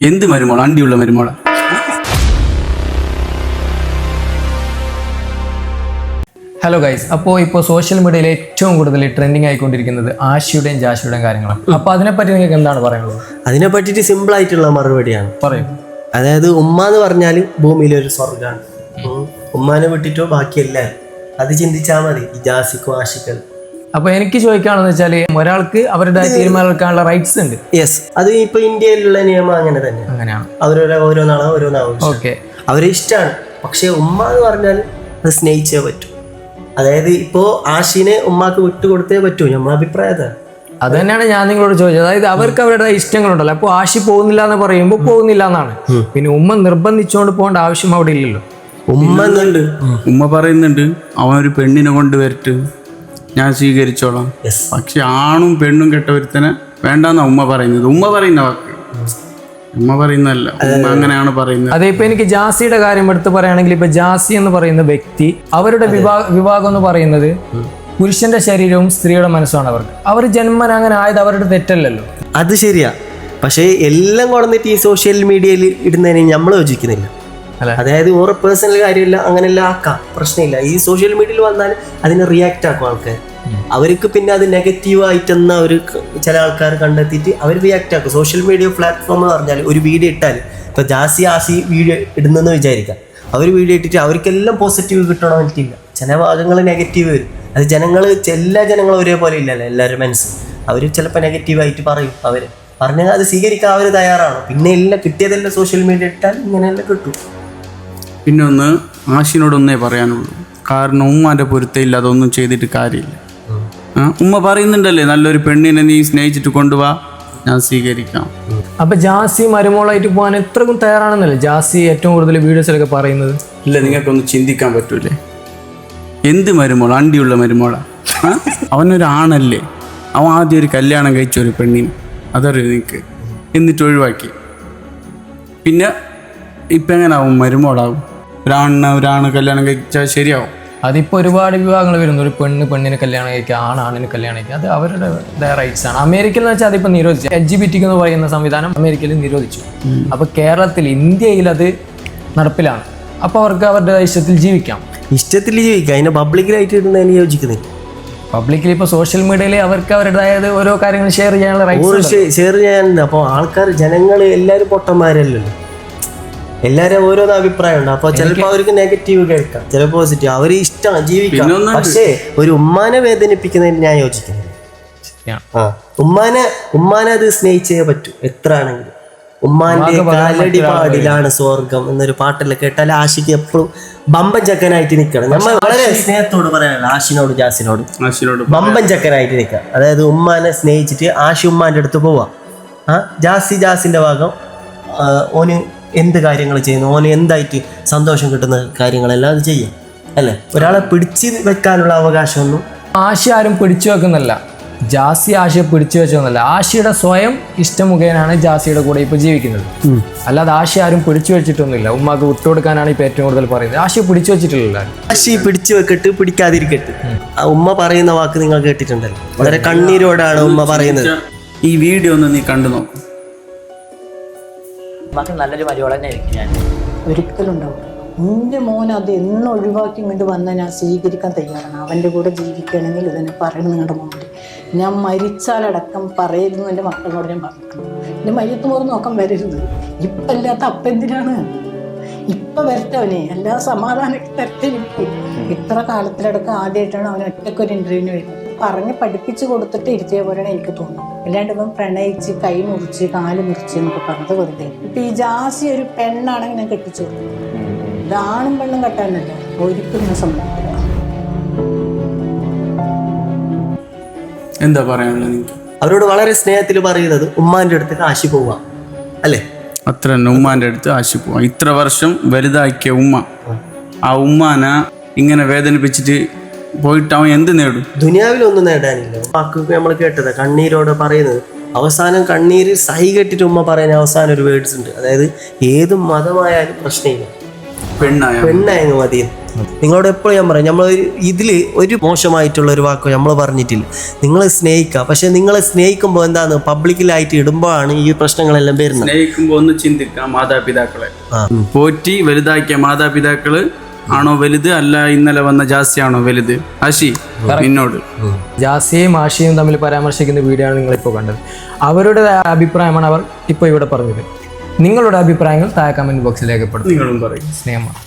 എന്ത് മരുമോള? അണ്ടിയുള്ള മരുമോള? Hello guys അപ്പോൾ ഇപ്പോൾ സോഷ്യൽ മീഡിയയിൽ ഏറ്റവും കൂടുതൽ ട്രെൻഡിങ് ആയിക്കൊണ്ടിരിക്കുന്നത് ആശയുടെയും ജാശയുടെയും കാര്യങ്ങളാണ്. അപ്പോൾ അതിനെപ്പറ്റി നിങ്ങൾക്ക് എന്താണ് പറയുന്നത്? അതിനെ പറ്റിയിട്ട് സിമ്പിൾ ആയിട്ടുള്ള മറുപടിയാണ്. പറയും. അതായത് ഉമ്മ എന്ന് പറഞ്ഞാൽ ഭൂമിയിലെ ഒരു സ്വർഗമാണ്. ഉമ്മാനെ വിട്ടിട്ടോ ബാക്കിയെല്ലാം അത് ചിന്തിച്ചാൽ മതി. ഈ ജാസിക്കും ആഷിക്കൽ അപ്പോൾ എനിക്ക് ചോദിക്കാണെന്ന് വെച്ചാൽ ഒരാൾക്ക് അവരുടെ തീരുമാനം എടുക്കാനുള്ള റൈറ്റ്സ് ഉണ്ട്. യെസ് അത് ഇപ്പൊ ഇന്ത്യയിലുള്ള നിയമം അങ്ങനെ തന്നെ. അങ്ങനെയാണ് അവരുടെ ഓരോന്നാളോ ഓരോന്നാവും. ഓക്കെ അവരെ ഇഷ്ടമാണ് പക്ഷെ ഉമ്മ എന്ന് പറഞ്ഞാൽ അത് സ്നേഹിച്ചേ പറ്റൂ. അതായത് ഇപ്പോ ആഷിനെ ഉമ്മാക്ക് വിട്ടുകൊടുത്തേ പറ്റൂ. നമ്മളെ അഭിപ്രായം അതാണ്. അത് തന്നെയാണ് ഞാൻ നിങ്ങളോട് ചോദിച്ചത്. അതായത് അവർക്ക് അവരുടെ ഇഷ്ടങ്ങളുണ്ടല്ലോ. അപ്പോൾ ആശി പോകുന്നില്ല എന്ന് പറയുമ്പോൾ പോകുന്നില്ല എന്നാണ്. പിന്നെ ഉമ്മ നിർബന്ധിച്ചുകൊണ്ട് പോകേണ്ട ആവശ്യം അവിടെ ഇല്ലല്ലോ. ഉമ്മ ഉണ്ട് ഉമ്മ പറയുന്നുണ്ട് അവൻ ഒരു പെണ്ണിനെ കൊണ്ടുവരട്ട് ഞാൻ സ്വീകരിച്ചോളാം. പക്ഷെ ആണും പെണ്ണും കെട്ട ഒരുത്തനെ വേണ്ടെന്നാ ഉമ്മ പറയുന്നത്. ഉമ്മ പറയുന്ന വാക്ക്. ഉമ്മ പറയുന്നതല്ല. ഉമ്മ അങ്ങനെയാണ് പറയുന്നത്. അതെ ഇപ്പൊ എനിക്ക് ജാസിയുടെ കാര്യം എടുത്ത് പറയുകയാണെങ്കിൽ ഇപ്പൊ ജാസി എന്ന് പറയുന്ന വ്യക്തി അവരുടെ വിവാഹ വിവാഹം എന്ന് പറയുന്നത് പുരുഷന്റെ ശരീരവും സ്ത്രീയുടെ മനസ്സുമാണ് അവർക്ക്. അവർ ജന്മൻ അങ്ങനെ ആയത് അവരുടെ തെറ്റല്ലല്ലോ. അത് ശരിയാ. പക്ഷേ എല്ലാം കൊണ്ടുവന്നിട്ട് ഈ സോഷ്യൽ മീഡിയയിൽ ഇടുന്നതിന് നമ്മൾ യോജിക്കുന്നില്ല? അതായത് ഓരോ പേഴ്സണൽ കാര്യമില്ല അങ്ങനെയല്ല ആക്കാം. പ്രശ്നമില്ല. ഈ സോഷ്യൽ മീഡിയയിൽ വന്നാൽ അതിനെ റിയാക്ട് ആക്കും ആൾക്കാർ അവർക്ക് പിന്നെ അത് നെഗറ്റീവ് ആയിട്ടെന്ന അവർ ചില ആൾക്കാർ കണ്ടെത്തിയിട്ട് അവർ റിയാക്ട് ആക്കും. സോഷ്യൽ മീഡിയ പ്ലാറ്റ്ഫോം എന്ന് പറഞ്ഞാൽ ഒരു വീഡിയോ ഇട്ടാൽ ഇപ്പൊ ജാസി ആസി വീഡിയോ ഇടുന്നെന്ന് വിചാരിക്കാം. അവർ വീഡിയോ ഇട്ടിട്ട് അവർക്കെല്ലാം പോസിറ്റീവ് കിട്ടണമെന്നില്ല ചില ഭാഗങ്ങൾ നെഗറ്റീവ് വരും. അത് ജനങ്ങൾ എല്ലാ ജനങ്ങളും ഒരേപോലെ ഇല്ലല്ലോ എല്ലാവരും മനസ്സ് അവർ ചിലപ്പോൾ നെഗറ്റീവായിട്ട് പറയും അവർ പറഞ്ഞാൽ അത് സ്വീകരിക്കാൻ അവർ തയ്യാറാണ്. പിന്നെ എല്ലാം കിട്ടിയതെല്ലാം സോഷ്യൽ മീഡിയ ഇട്ടാൽ ഇങ്ങനെയെല്ലാം കിട്ടും. പിന്നെ ഒന്ന് ആശിനോടൊന്നേ പറയാനുള്ളൂ. കാരണം ഉമ്മാന്റെ പൊരുത്തയില്ല അതൊന്നും ചെയ്തിട്ട് കാര്യമില്ല. ഉമ്മ പറയുന്നുണ്ടല്ലേ നല്ലൊരു പെണ്ണിനെ നീ സ്നേഹിച്ചിട്ട് കൊണ്ടുപോവാ ഞാൻ സ്വീകരിക്കാം. അപ്പൊ ജാസി മരുമോളായിട്ട് പോകാൻ എത്രക്കും തയ്യാറാണെന്നല്ലേ? ജാസി ഏറ്റവും കൂടുതൽ വീഡിയോസിലൊക്കെ പറയുന്നത്. ഇല്ല നിങ്ങൾക്കൊന്ന് ചിന്തിക്കാൻ പറ്റൂലേ. എന്ത് മരുമോള? അണ്ടിയുള്ള മരുമോള? അവനൊരാണല്ലേ? അവനൊരു ആണല്ലേ അവൻ ആദ്യം ഒരു കല്യാണം കഴിച്ച ഒരു പെണ്ണിന്. അതറിയോ നിനക്ക് എന്നിട്ട് ഒഴിവാക്കി. പിന്നെ ഇപ്പം എങ്ങനെ ആവും മരുമോളാവും. ഒരാണിനെ ഒരാണ് കല്യാണം കഴിച്ചാൽ ശരിയാവും. അതിപ്പോൾ ഒരുപാട് വിവാഹങ്ങൾ വരുന്നു. ഒരു പെണ്ണ് പെണ്ണിന് കല്യാണം കഴിക്കുക ആണ് ആണിന് കല്യാണം കഴിക്കുക. അത് അവരുടെ റൈറ്റ്സ് ആണ്. അമേരിക്കയിൽ എന്ന് വെച്ചാൽ അതിപ്പോൾ നിരോധിച്ചു എൽ ജി ബി ടിക്ക് എന്ന് പറയുന്ന സംവിധാനം അമേരിക്കയിൽ നിരോധിച്ചു. അപ്പോൾ കേരളത്തിൽ ഇന്ത്യയിൽ അത് നടപ്പിലാണ്. അപ്പോൾ അവർക്ക് അവരുടെ ഇഷ്ടത്തിൽ ജീവിക്കാം. ഇഷ്ടത്തിൽ ജീവിക്കാം. അതിനെ പബ്ലിക്കിലായിട്ട് ഇടുന്നതിന് യോജിക്കുന്നില്ല പബ്ലിക്കിൽ ഇപ്പോൾ സോഷ്യൽ മീഡിയയിൽ അവർക്ക് അവരുടേതായത് ഓരോ കാര്യങ്ങൾ ഷെയർ ചെയ്യാനുള്ള റൈറ്റ് ഷെയർ ചെയ്യാനുണ്ട്. അപ്പോൾ ആൾക്കാർ ജനങ്ങൾ എല്ലാവരും പൊട്ടന്മാരല്ലല്ലോ. എല്ലാവരും ഓരോന്ന് അഭിപ്രായമുണ്ട്. അപ്പൊ ചിലപ്പോ അവർക്ക് നെഗറ്റീവ് കേൾക്കാം. ചില പോസിറ്റീവ് അവർ ഇഷ്ടമാണ് ജീവിക്കാം. പക്ഷേ ഒരു ഉമ്മാനെ വേദനിപ്പിക്കുന്നതിന് ഞാൻ യോജിക്കുന്നു. ആ ഉമ്മാനെ ഉമ്മാനെ അത് സ്നേഹിച്ചേ പറ്റൂ എത്ര ആണെങ്കിലും ഉമ്മാന്റെ കാലടി പാടിലാണ് സ്വർഗം എന്നൊരു പാട്ടെല്ലാം കേട്ടാൽ ആഷിക്ക് എപ്പോഴും ബമ്പൻ ചക്കനായിട്ട് നിൽക്കണം. നമ്മൾ വളരെ സ്നേഹത്തോട് പറയാനുള്ള ആഷിനോട് ജാസിനോട്. ആശിനോട് ബമ്പൻ ചക്കനായിട്ട് നിൽക്കാം. അതായത് ഉമ്മാനെ സ്നേഹിച്ചിട്ട് ആഷി ഉമ്മാന്റെ അടുത്ത് പോവാം. ആ ജാസി ജാസിന്റെ ഭാഗം ഓന് എന്ത് കാര്യങ്ങൾ ചെയ്യുന്നു? ഓന് എന്തായിട്ട് സന്തോഷം കിട്ടുന്ന കാര്യങ്ങളെല്ലാം അത് ചെയ്യും. അല്ലേ? ഒരാളെ പിടിച്ച് വെക്കാനുള്ള അവകാശമൊന്നും ആശി ആരും പിടിച്ചു വെക്കുന്നില്ല ജാസി ആശയെ പിടിച്ചു വെച്ചൊന്നല്ല ആശയുടെ സ്വയം ഇഷ്ടം മുഖേനാണ് ജാസിയുടെ കൂടെ ഇപ്പൊ ജീവിക്കുന്നത്. അല്ലാതെ ആശയ ആരും പിടിച്ചു വെച്ചിട്ടൊന്നുമില്ല. ഉമ്മാക്ക് വിട്ടുകൊടുക്കാനാണ് ഇപ്പൊ ഏറ്റവും കൂടുതൽ പറയുന്നത്. ആശയെ പിടിച്ചു വെച്ചിട്ടില്ല ആശി പിടിച്ചു വെക്കട്ട് പിടിക്കാതിരിക്കട്ട്. ആ ഉമ്മ പറയുന്ന വാക്ക് നിങ്ങൾ കേട്ടിട്ടുണ്ടല്ലോ. വളരെ കണ്ണീരോടാണ് ഉമ്മ പറയുന്നത്. ഈ വീഡിയോ ഒന്ന് നീ കണ്ടു നോക്കും. നമുക്ക് നല്ലൊരു മരുവള തന്നെ ആയിരിക്കും ഞാൻ. ഒരിക്കലും എന്റെ മോൻ അത് എന്നും ഒഴിവാക്കി ഇങ്ങോട്ട് വന്നാൽ ഞാൻ സ്വീകരിക്കാൻ തയ്യാറാണ്. അവന്റെ കൂടെ ജീവിക്കണമെങ്കിൽ ഇതെന്നെ പറയണം നിങ്ങളുടെ മുമ്പിൽ ഞാൻ മരിച്ചാലടക്കം പറയരുതെന്ന് എന്റെ മക്കളോട് ഞാൻ പറഞ്ഞു എന്റെ മയ്യത്ത് മോറ് നോക്കാൻ വരരുത്. ഇപ്പം അല്ലാത്ത അപ്പം എന്തിനാണ്? ഇപ്പം വരട്ടവനെ എല്ലാ സമാധാനമൊക്കെ തരട്ടെ ഇത്ര കാലത്തിലടക്കം ആദ്യമായിട്ടാണ് അവൻ ഒറ്റക്കൊരു ഇന്റർവ്യൂവിന് വരുന്നത്. പറഞ്ഞ് പഠിപ്പിച്ചു കൊടുത്തിട്ട് ഇരുത്തിയ പോലെയാണ് എനിക്ക് തോന്നുന്നത്. അല്ലാണ്ട് ഇപ്പം പ്രണയിച്ച് കൈ മുറിച്ച് കാൽ മുറിച്ച് എന്നൊക്കെ പറഞ്ഞത് വെറുതെ. ഇപ്പൊ ഈ ജാസി ഒരു പെണ്ണാണെങ്കിൽ ഞാൻ കെട്ടിച്ചു കൊടുക്കും ഇതാണും പെണ്ണും കെട്ടാനല്ല ഒരിക്കലും ഞാൻ സമ്മതിക്കില്ല എന്താ പറയാനുള്ളത് അവരോട് വളരെ സ്നേഹത്തിൽ പറയുന്നത് ഉമ്മാന്റെ അടുത്ത് കാശി പോവാം അല്ലേ? അത്ര തന്നെ ഉമ്മാന്റെ അടുത്ത് ആശി പോവാം ഇത്ര വർഷം വലുതാക്കിയ ഉമ്മ ആ ഉമ്മാനെ ഇങ്ങനെ വേദനിപ്പിച്ചിട്ട് പോയിട്ട് അവൻ എന്ത് നേടും? ദുനിയാവിലൊന്നും നേടാനില്ല. വാക്ക് നമ്മൾ കേട്ടത് കണ്ണീരോടെ പറയുന്നത്. അവസാനം കണ്ണീരിൽ സഹി കെട്ടിട്ട് ഉമ്മ പറയുന്ന അവസാനം ഒരു വേർഡ്സ് ഉണ്ട്. അതായത് ഏത് മതമായാലും പ്രശ്നമില്ല. പെണ്ണായ പെണ്ണായങ്ങ് മതി. നിങ്ങളോട് എപ്പോഴും ഞാൻ പറയാം നമ്മൾ ഇതിൽ ഒരു മോശമായിട്ടുള്ള ഒരു വാക്കോ നമ്മൾ പറഞ്ഞിട്ടില്ല. നിങ്ങളെ സ്നേഹിക്കുക പക്ഷെ നിങ്ങളെ സ്നേഹിക്കുമ്പോൾ എന്താണ്? പബ്ലിക്കിലായിട്ട് ഇടുമ്പോഴാണ് ഈ പ്രശ്നങ്ങളെല്ലാം വരുന്നത്. സ്നേഹിക്കുമ്പോൾ ഒന്ന് ചിന്തിക്കാം മാതാപിതാക്കളെ. പോറ്റി വലുതാക്കിയ മാതാപിതാക്കൾ ആണോ വലുത് അല്ല ഇന്നലെ വന്ന ജാസ്തിയാണോ വലുത്? ആശി നിന്നോട്. ജാസ്യയും ആഷിയും തമ്മിൽ പരാമർശിക്കുന്ന വീഡിയോ ആണ് നിങ്ങളിപ്പോൾ കണ്ടത്. അവരുടെ അഭിപ്രായമാണ് അവർ ഇപ്പോൾ ഇവിടെ പറഞ്ഞത്. നിങ്ങളുടെ അഭിപ്രായങ്ങൾ താഴെ കമന്റ് ബോക്സിൽ രേഖപ്പെടുത്തും നിങ്ങളും പറയും. സ്നേഹമാണ്.